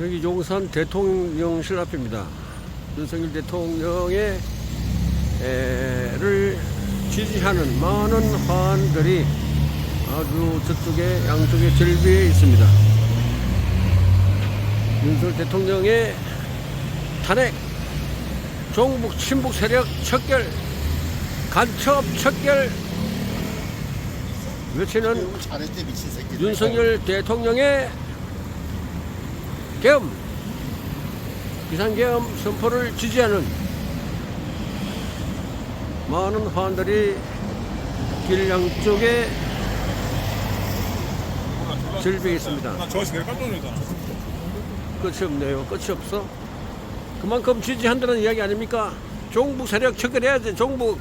여기 용산 대통령실 앞입니다. 윤석열 대통령의 를 지지하는 많은 화환들이 아주 저쪽에 양쪽에 절비해 있습니다. 윤석열 대통령의 탄핵, 종북 친북 세력 척결, 간첩 척결 외치는. 윤석열 대통령의 계엄 비상계엄 선포를 지지하는 많은 화원들이 길 양쪽에 절비해 있습니다. 내가 깜짝 놀랐다. 끝이 없네요. 끝이 없어. 그만큼 지지한다는 이야기 아닙니까? 종북 세력 척결해야지. 종북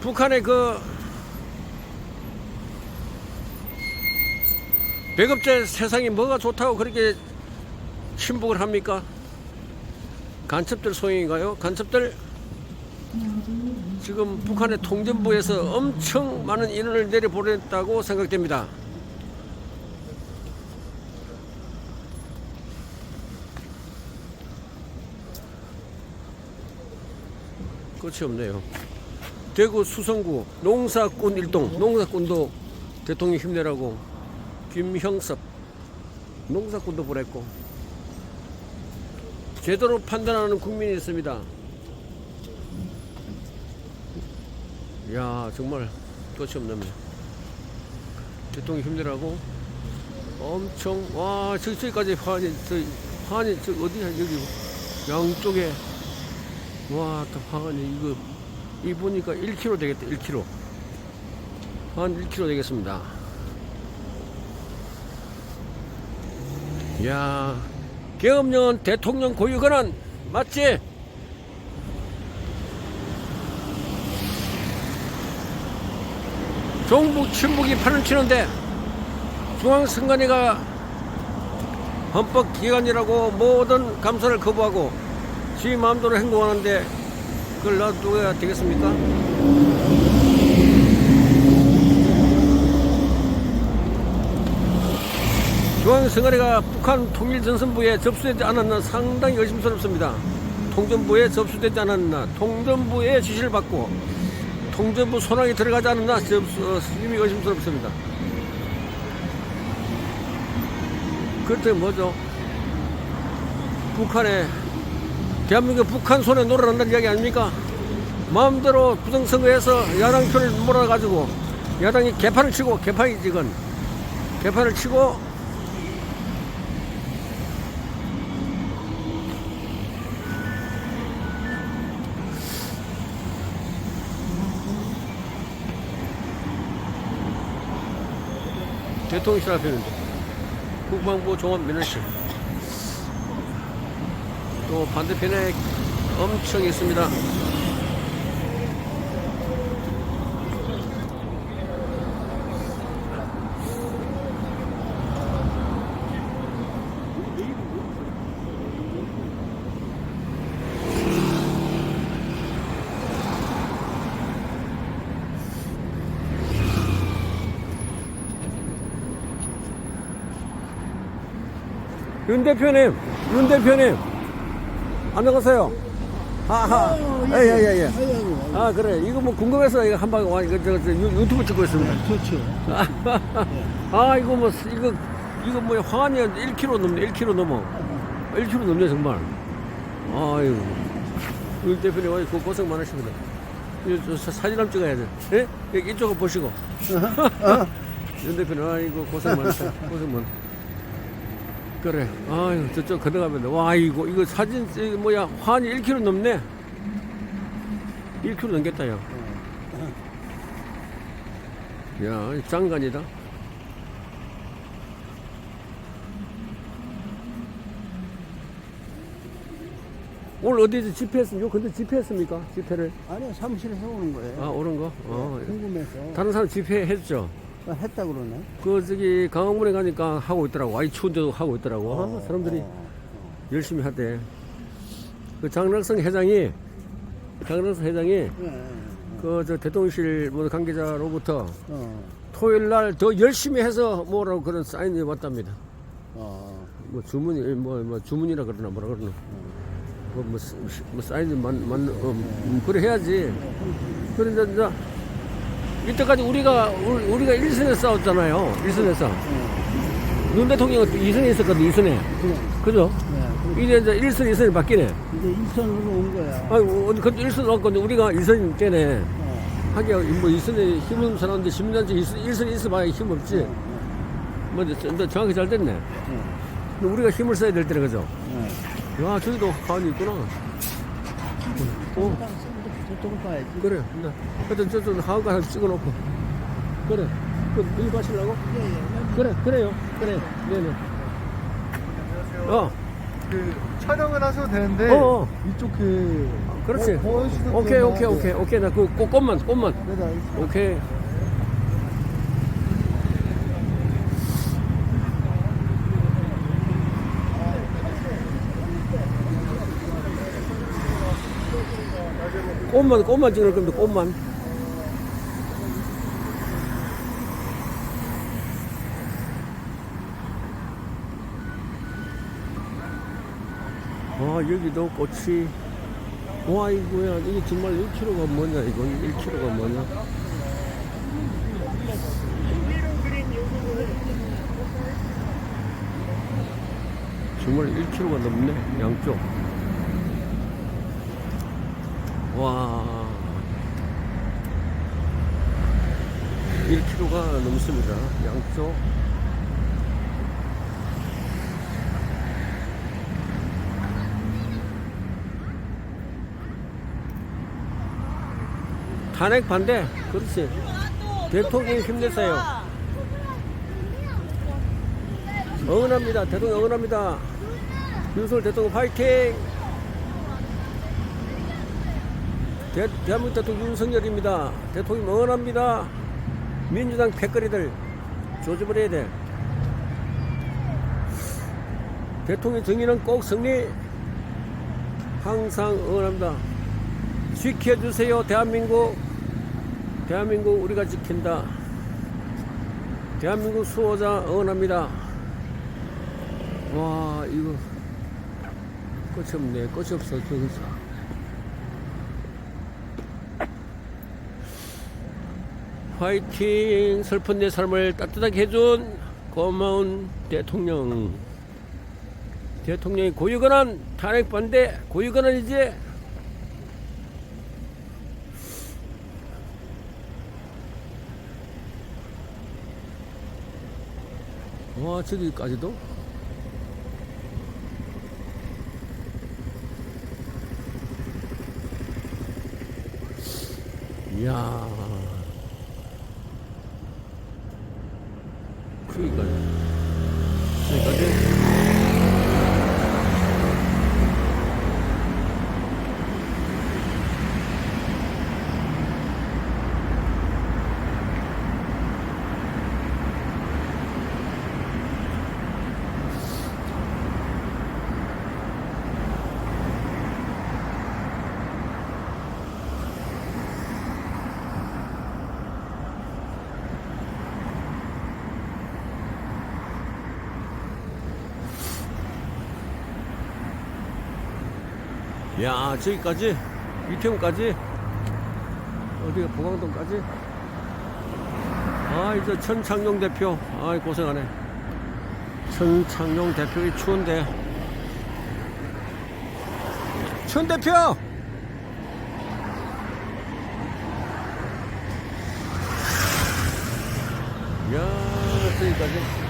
북한의 그 배급제 세상이 뭐가 좋다고 그렇게 신복을 합니까? 간첩들 소행인가요? 간첩들 지금 북한의 통전부에서 엄청 많은 인원을 내려보냈다고 생각됩니다. 끝이 없네요. 대구 수성구 농사꾼 일동 농사꾼도 대통령 힘내라고 김형섭 농사꾼도 보냈고 제대로 판단하는 국민이 있습니다. 야 정말 끝이 없네요. 대통령 힘내라고 엄청 와 저기 저기까지 화환이 저 화환이 저 어디야 여기 양쪽에 와, 또 화관이 이거 이 보니까 1kg 되겠다. 1kg. 한 1kg 되겠습니다. 야, 계엄령 대통령 고유 권한 맞지? 종북 친북이 판을 치는데 중앙선관위가 헌법기관이라고 모든 감사를 거부하고 지 마음대로 행동하는데 그걸 놔둬야 되겠습니까? 중앙선관위가 북한 통일전선부에 접수되지 않았나 상당히 의심스럽습니다. 통전부에 접수되지 않았나 통전부의 지시를 받고 통전부 손아에 들어가지 않았나 접수, 어, 이미 의심스럽습니다. 그렇다면 뭐죠? 북한에 대한민국 북한 손에 놀아난다는 이야기 아닙니까? 마음대로 부정선거에서 야당 표를 몰아가지고 야당이 개판을 치고 개판이 지금 개판을 치고 대통령실 앞에는 국방부 종합민원실 또 반대편에 엄청 있습니다. 대표님, 윤 대표님, 안녕하세요. 아하, 예예 예. 아 그래, 이거 뭐 궁금해서 이거 한방 와 이거 저, 저 유- 유튜브 찍고 있습니다. 좋죠. 아 이거 뭐 이거 이거 뭐 화환이 1kg 넘네, 1kg 넘어, 1kg 넘네 정말. 아유, 윤 대표님 오늘 고- 고생 많으십니다. 이거 저 사- 사진 한번 찍어야 돼. 예? 이쪽을 보시고. 윤 대표님 아이고 고생 많으다. 고생 많. 그래. 아유, 저쪽 걸어가면, 돼. 와, 이거, 이거 사진, 뭐야, 환이 1kg 넘네? 1kg 넘겠다, 야. 야, 장관이다. 오늘 어디서 집회했습니까? 근데 집회했습니까? 집회를? 아니요, 사무실에서 오는 거예요. 아, 오는 거? 어. 궁금해서. 다른 사람 집회했죠? 아, 했다 그러네. 그, 저기, 강화문에 가니까 하고 있더라고. 아이, 추운데도 하고 있더라고. 아, 사람들이 어, 열심히 하대. 그 장락성 회장이 장락성 회장이 예, 예, 그 저 대통령실 뭐 관계자로부터 어. 토요일 날 더 열심히 해서 뭐라고 그런 사인이 왔답니다. 어. 뭐 주문이 뭐, 뭐 주문이라 그러나 뭐라 그러나 뭐, 뭐, 스- 뭐 사이즈 만, 만 어, 음, 그래 해야지 그런데 이제 이때까지 우리가 우리- 우리가 일선에 싸웠잖아요 일선에서 윤 대통령은 이선에 있었거든 이선에 그래. 그죠? 네. 이제 이제 일선이선이 바뀌네 이제 일선으로 온 거야. 아니 그때 일선 왔건데 우리가 이선 때네 어. 하기야 뭐이선에 힘은 사는데 10년째 일선에 있어봐야 힘 없지 뭐 이제 근데 정확히 잘 됐네 네. 근데 우리가 힘을 써야 될 때는 그죠? 네. 야 저기도 하원이 있구나 어. 저쪽을 봐야지. 그래. 나 하여튼 저쪽 하우가 하나 찍어놓고. 그래. 그, 일 가시려고? 예, 예. 그래, 그래요. 그래. 네네. 어, 그 촬영을 하셔도 되는데 어, 어. 이쪽 그 그렇지. 보- 보여주시는 오케이, 분은 오케이, 오케이, 오케이. 나 그, 꽃, 꽃만, 꽃만. 네, 네, 알겠습니다. 오케이. 꽃만, 꽃만 찍을 겁니다, 꽃만. 아, 여기도 꽃이. 와, 이거야. 이게 정말 1kg가 뭐냐, 이건 1kg가 뭐냐. 정말 1kg가 넘네, 양쪽. 와. 1kg가 넘습니다, 양쪽. 탄핵 반대. 그렇지. 대통령 힘내세요. 응원합니다. 대통령 응원합니다. 윤석열 대통령 파이팅! 대, 대한민국 대통령 윤석열입니다. 대통령 응원합니다. 민주당 패거리들 조집을 해야 돼. 대통령 정의는 꼭 승리. 항상 응원합니다. 지켜주세요, 대한민국. 대한민국 우리가 지킨다. 대한민국 수호자 응원합니다. 와, 이거 끝이 없네. 끝이 없어. 저기서. 화이팅! 슬픈 내 삶을 따뜻하게 해준 고마운 대통령. 대통령이 고유건한 탄핵 반대, 고유건한 이제 와 저기까지도 이야 저기까지 저기까지 야 저기까지? 이태원까지? 어디가 보강동까지? 아 이제 천창용 대표. 아이 고생하네. 천창용 대표이 추운데. 천 대표 야 저기까지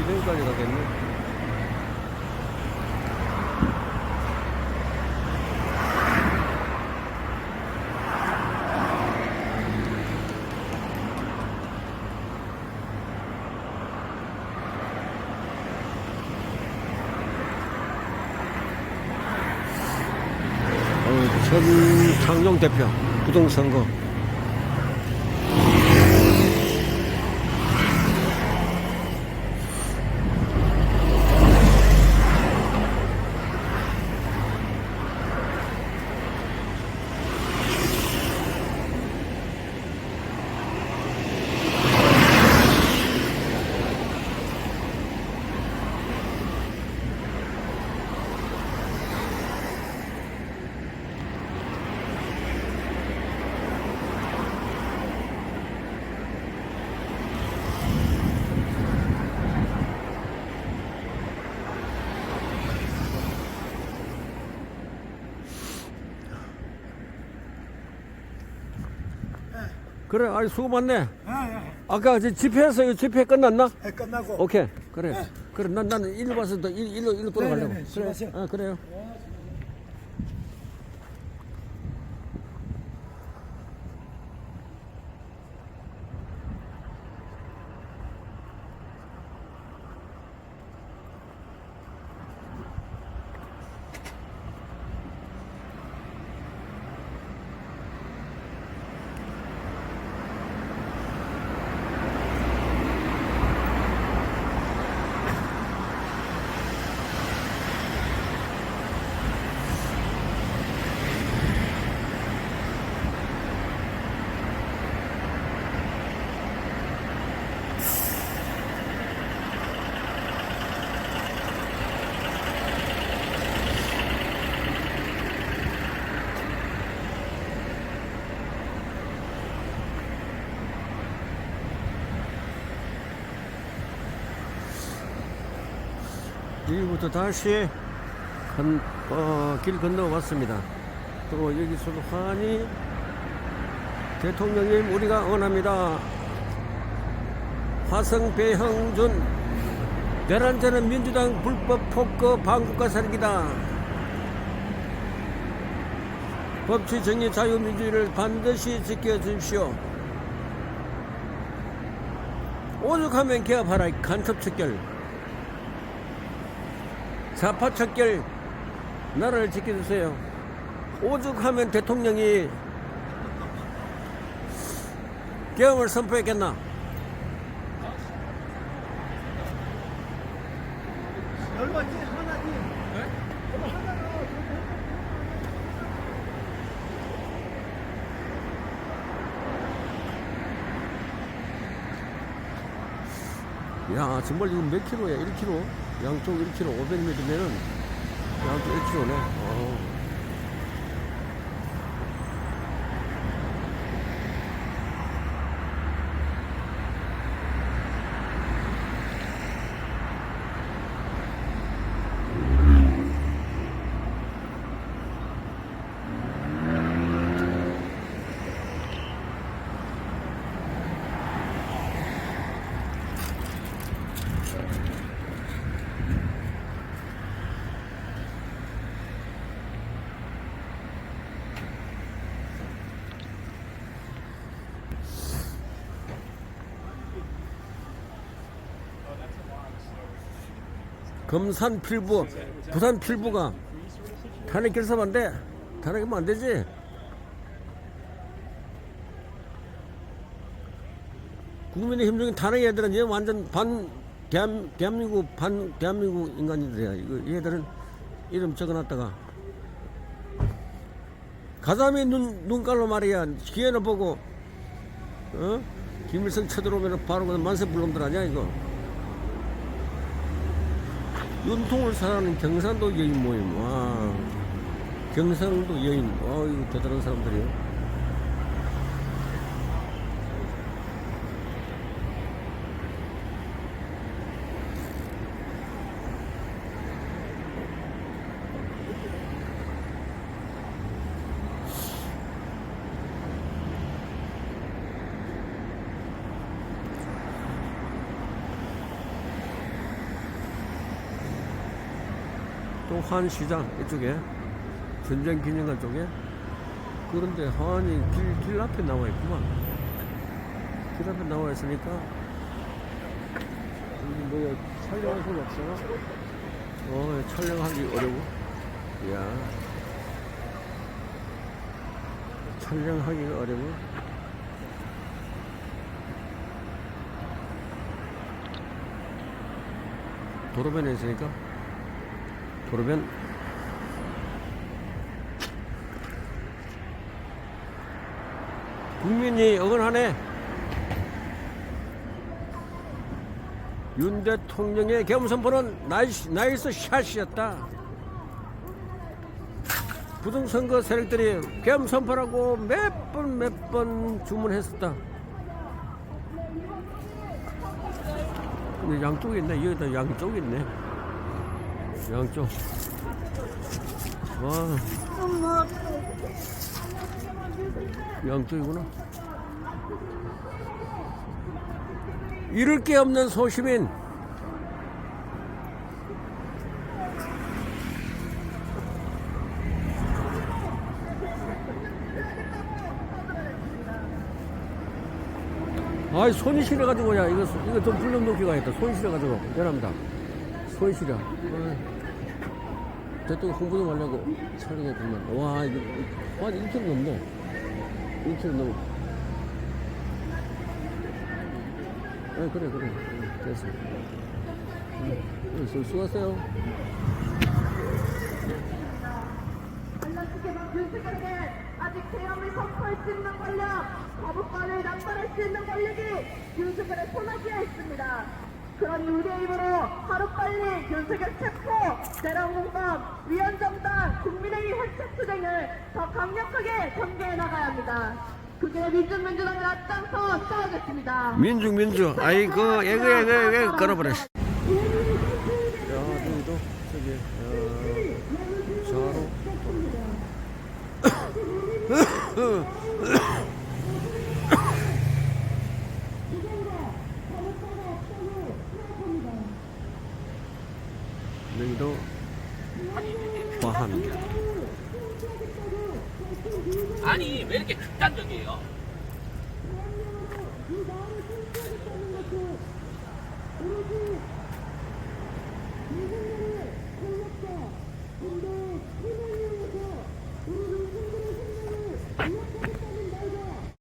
이등까지 가겠네 전창용 대표 부동선거 그래 아이 수고 많네. 아까 저 집회에서 집회 끝났나? 네, 끝나고. 오케이. 그래. 그래 난 나는 일로 또 일, 일로 일로 돌아가려고. 네 네네, 그래. 수고하세요. 아 그래요 여기부터 다시 건, 어, 길 건너왔습니다. 또 여기서도 환히 대통령님 우리가 원합니다. 화성 배형준 내란자는 민주당 불법 폭거 반국가 살기다. 법치 정의 자유민주주의를 반드시 지켜주십시오. 오죽하면 개업하라 간첩 척결. 좌파 척결 나라를 지켜주세요. 오죽하면 대통령이 계엄을 선포했겠나? 야 정말 이거 몇 킬로야? 1 킬로? 양쪽 1킬로 500m면은 양쪽 1킬로네. 어. 검산 필부, 부산 필부가 탄핵 결사면 안 돼. 탄핵하면 안 되지. 국민의힘 중에 탄핵 애들은 얘 완전 반 대한, 대한민국 반 대한민국 인간들이야. 이거 얘들은 이름 적어놨다가 가자미 눈 눈깔로 말이야. 기회를 보고 어 김일성 쳐들어오면 바로 그냥 만세 불놈들 아니야 이거. 윤통을 사랑하는 경상도 여인 모임. 와. 경상도 여인. 어, 이거 대단한 사람들이에요. 또 한시장 이쪽에 전쟁 기념관 쪽에? 그런데 한이 길, 길 앞에 나와 있구만. 길 앞에 나와 있으니까 뭐야 촬영할 수는 없어? 어 촬영하기 어려워. 이야. 촬영하기가 어려워. 도로변에 있으니까 도로변 국민이 억울하네. 윤 대통령의 겸손보는 나이스, 나이스 샷이었다. 부정선거 세력들이 겸손보라고 몇 번 몇 번 주문했었다. 근데 양쪽에 있네. 여기다 양쪽에 있네. 양쪽. 와. 양쪽이구나. 잃을 게 없는 소시민. 아이 손이 시려가지고 야 이거 이거 좀 불러 놓기 가겠다 손이 시려가지고 미안합니다 손이 시려 어이. 대통령 홍보 좀 하려고 촬영했구만 와 이거 한 1kg 넘네 1kg 넘어. 아 그래 그래. 응, 됐어. 응, 수- 수고하세요. 아직 대형을 선포할 수 있는 권력, 거부권을 남발할 수 있는 권력이 윤석열의 손아귀에 있습니다. 그러니 우리의 힘으로 하루빨리 윤석열 체포, 재량공범, 위헌정당, 국민의힘 혈책 투쟁을 더 강력하게 전개해 나가야 합니다. 그게 민주민주당을 앞장서 싸우겠습니다. 민중 민중. 아이고 에그 에그 에그 걸어버렸어 야 저기도 저기 어, 좌로